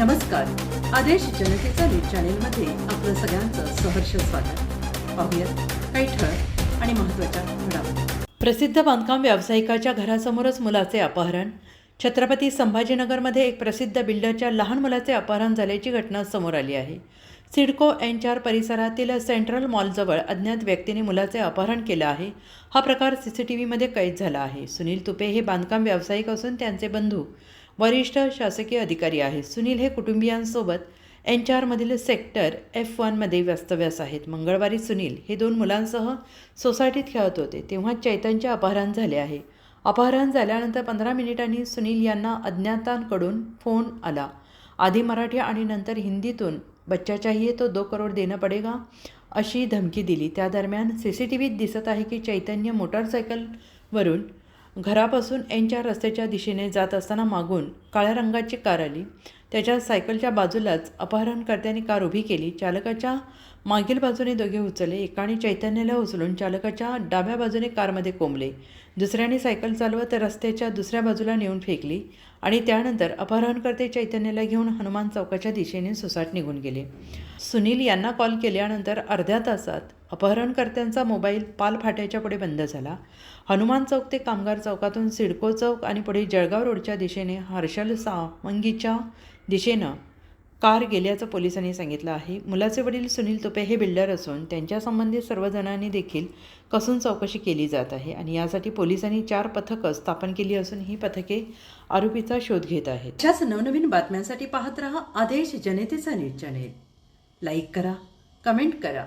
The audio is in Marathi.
नमस्कार. आदेश जनतेचा न्यूज चॅनेलमध्ये आपलं सगळ्यांचं सहर्ष स्वागत. पाहूयात काही ठळक आणि महत्त्वाच्या घडामोडी. प्रसिद्ध बांधकाम व्यावसायिकाच्या घरासमोरच मुलाचे अपहरण. छत्रपती संभाजीनगरमध्ये एक प्रसिद्ध बिल्डरच्या लहान मुलाचे अपहरण झाल्याची घटना समोर आली आहे. सिडको एन चार परिसरातील सेंट्रल मॉलजवळ अज्ञात व्यक्तीने मुलाचे अपहरण केलं आहे. हा प्रकार सी सी टी व्हीमध्ये कैद झाला आहे. सुनील तुपे हे बांधकाम व्यावसायिक असून त्यांचे बंधू. वरिष्ठ शासकीय अधिकारी आहेत. सुनील हे कुटुंबियांसोबत एन चारमधील सेक्टर एफ वनमध्ये वास्तव्यास आहेत. मंगळवारी सुनील हे दोन मुलांसह सोसायटीत खेळत होते. तेव्हा चैतनचे अपहरण झाले आहे. अपहरण झाल्यानंतर पंधरा मिनिटांनी सुनील यांना अज्ञातांकडून फोन आला. आधी मराठी आणि नंतर हिंदीतून बच्चा चाहिए तो दो करोड देणं पडेगा? अशी धमकी दिली. त्या दरम्यान सी सी टी व्हीत दिसत आहे की चैतन्य मोटारसायकलवरून घरापासून एनच्या रस्त्याच्या दिशेने जात असताना मागून काळ्या रंगाची कार आली. त्याच्या सायकलच्या बाजूलाच अपहरणकर्त्यांनी कार उभी केली. चालकाच्या मागील बाजूने दोघे उचलले. एकाने चैतन्याला उचलून चालकाच्या डाव्या बाजूने कारमध्ये कोंबले. दुसऱ्याने सायकल चालवत रस्त्याच्या दुसऱ्या बाजूला नेऊन फेकली आणि त्यानंतर अपहरणकर्ते चैतन्याला घेऊन हनुमान चौकाच्या दिशेने सुसाट निघून गेले. सुनील यांना कॉल केल्यानंतर अर्ध्या तासात अपहरणकर्त्यांचा मोबाईल पाल फाट्याच्या पुढे बंद झाला. हनुमान चौक ते कामगार चौकातून सिडको चौक आणि पुढे जळगाव रोडच्या दिशेने हर्षल सावंगीच्या दिशेनं कार गेल्याचं पोलिसांनी सांगितलं आहे. मुलाचे वडील सुनील तुपे हे बिल्डर असून त्यांच्यासंबंधित सर्वजणांनी देखील कसून चौकशी केली जात आहे आणि यासाठी पोलिसांनी चार पथकं स्थापन केली असून ही पथके आरोपीचा शोध घेत आहेत. अशाच नवनवीन बातम्यांसाठी पाहत रहा आदेश जनतेचा न्यूज चॅनेल. लाईक करा कमेंट करा.